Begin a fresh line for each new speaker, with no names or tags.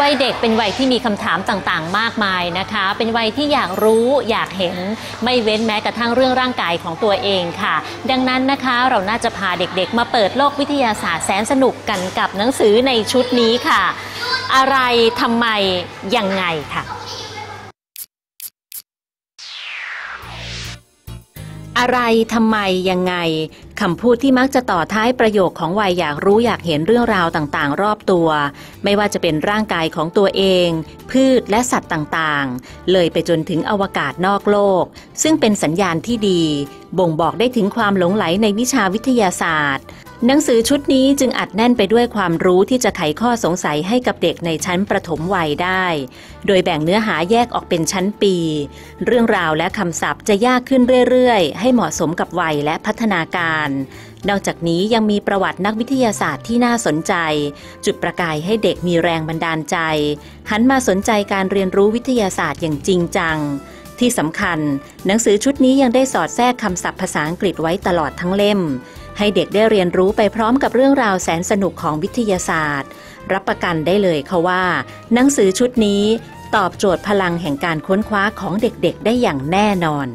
วัยเด็กเป็นวัยที่มีคำถามต่างๆ มากมายนะคะ เป็นวัยที่อยากรู้อยากเห็นไม่เว้นแม้กระทั่งเรื่องร่างกายของตัวเองค่ะ ดังนั้นนะคะเราน่าจะพาเด็กๆ มาเปิดโลกวิทยาศาสตร์แสนสนุกกันกับหนังสือในชุดนี้ค่ะ อะไรทำไมยังไงค่ะ อะไรทำไมยังไงคำพูดที่มักจะต่อท้ายประโยคของวัยอยากรู้อยากเห็นเรื่องราวต่างๆ รอบตัว ไม่ว่าจะเป็นร่างกายของตัวเอง พืชและสัตว์ต่างๆ เลยไปจนถึงอวกาศนอกโลก ซึ่งเป็นสัญญาณที่ดี บ่งบอกได้ถึงความหลงไหลในวิชาวิทยาศาสตร์ หนังสือชุดนี้จึงอัดแน่นไปด้วยความรู้ที่จะไขข้อสงสัยให้กับเด็กในชั้นประถมวัยได้ โดยแบ่งเนื้อหาแยกออกเป็นชั้นปี เรื่องราวและคำศัพท์จะยากขึ้นเรื่อยๆ ให้เหมาะสมกับวัยและพัฒนาการ นอกจากนี้ยังมีประวัตินักวิทยาศาสตร์ที่น่าสนใจ จุดประกายให้เด็กมีแรงบันดาลใจ หันมาสนใจการเรียนรู้วิทยาศาสตร์อย่างจริงจัง ที่สำคัญ หนังสือชุดนี้ยังได้สอดแทรกคำศัพท์ภาษาอังกฤษไว้ตลอดทั้งเล่ม ให้เด็กได้เรียนรู้ไปพร้อมกับเรื่องราวแสนสนุกของวิทยาศาสตร์ รับประกันได้เลยค่ะว่า หนังสือชุดนี้ตอบโจทย์พลังแห่งการค้นคว้าของเด็กๆ ได้อย่างแน่นอน